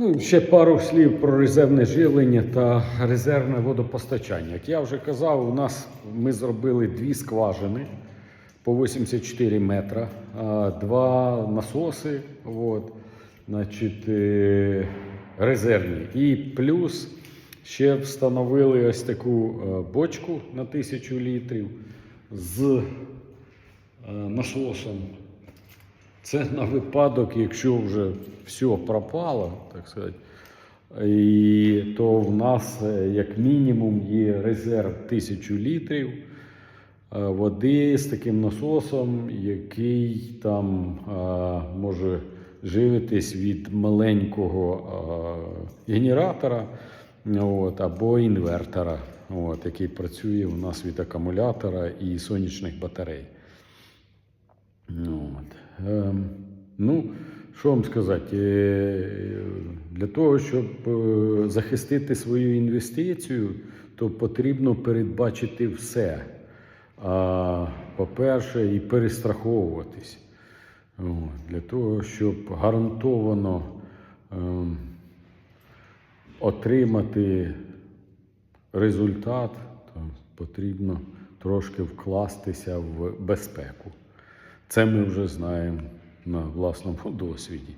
Ну, ще пару слів про резервне живлення та резервне водопостачання. Як я вже казав, у нас ми зробили дві скважини по 84 метра, два насоси, от, значить, е, резервні. І плюс ще встановили ось таку е, бочку на 1000 літрів з е, насосом це на випадок, якщо вже все пропало, так сказати, і то в нас е, як мінімум є резерв 1000 літрів е, води з таким насосом, який там е, може живитись від маленького генератора от, або інвертора, от, який працює у нас від акумулятора і сонячних батарей. Ну, ну, що вам сказати? Е, Для того, щоб е, захистити свою інвестицію, то потрібно передбачити все. А, По-перше, і перестраховуватись. Для того, щоб гарантовано ем, отримати результат, то потрібно трошки вкластися в безпеку. Це ми вже знаємо на власному досвіді.